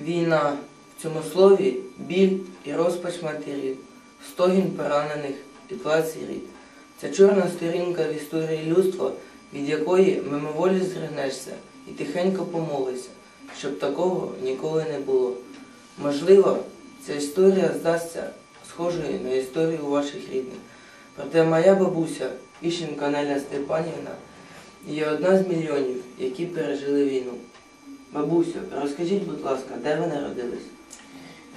Війна в цьому слові біль і розпач матерів, стогін поранених і плач рід. Це чорна сторінка в історії людства, від якої мимоволі зригнешся і тихенько помолишся, щоб такого ніколи не було. Можливо, ця історія здасться схожою на історію ваших рідних. Проте моя бабуся, Іщенка Неля Степанівна, є одна з мільйонів, які пережили війну. Бабусю, розкажіть, будь ласка, де ви народились?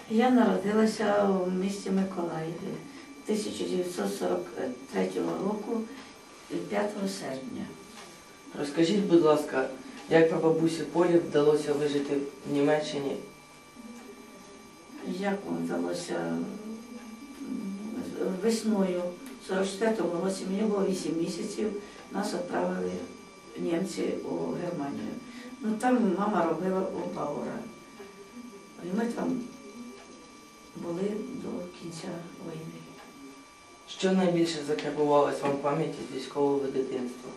Я народилася у місті Миколаєві 1943 року 5 серпня. Розкажіть, будь ласка, як прабабусі Полі вдалося вижити в Німеччині? Як вам вдалося весною 44-го році, мені було 8 місяців, нас відправили німці у Германію. Ну там мама робила у Баура. І ми там були до кінця війни. Що найбільше закарбувалось вам в пам'яті з військового дитинства?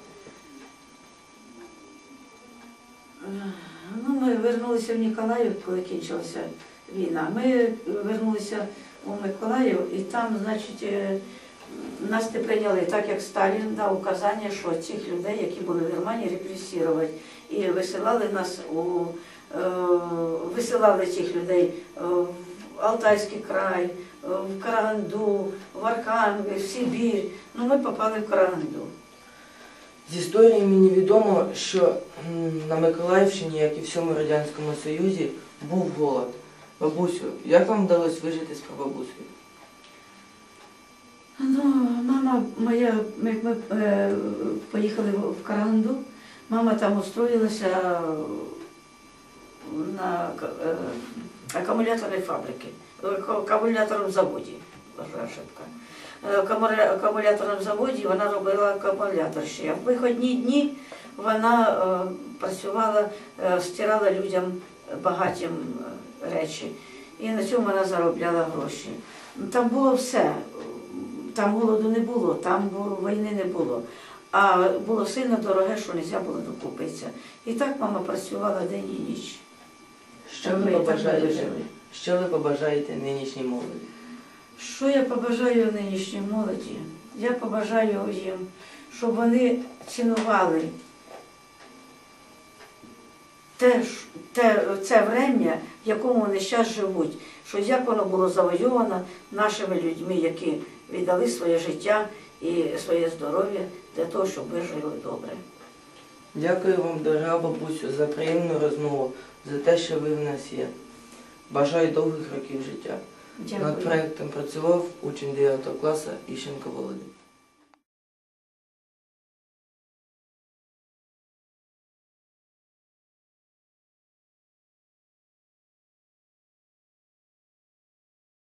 Ну, ми вернулися в Ніколаїв, коли кінчилася війна. Ми вернулися у Миколаїв і там, значить, е, нас не прийняли, так як Сталін дав указання, що цих людей, які були в Германії, репресувати. І висилали нас у е, висилали цих людей е, в Алтайський край, е, в Караганду, в Архангель, в Сибір. Ну, ми попали в Караганду. З історії мені відомо, що на Миколаївщині, як і всьому Радянському Союзі, був голод. Бабусю, як вам вдалося вижити з прабабусею? Ну, мама моя, як ми е, поїхали в Караганду, мама там устроїлася на е, акумуляторній фабриці, е, акумуляторному заводі. Е, акумуляторному заводі вона робила акумулятор ще. В виходні дні вона е, працювала, е, стирала людям багатім е, речі. І на цьому вона заробляла гроші. Там було все. Там голоду не було, там війни не було. А було сильно дороге, що не можна було докупитися. І так мама працювала день і ніч. Що ви побажаєте? Що ви побажаєте нинішній молоді? Що я побажаю нинішній молоді? Я побажаю їм, щоб вони цінували те, те, це врем'я, в якому вони зараз живуть, що як воно було завойовано нашими людьми, які віддали своє життя і своє здоров'я для того, щоб ви жили добре. Дякую вам, дорога бабусю, за приємну розмову, за те, що ви в нас є. Бажаю довгих років життя. Над Дякую. проектом працював учень 9 класу Іщенко Володимир.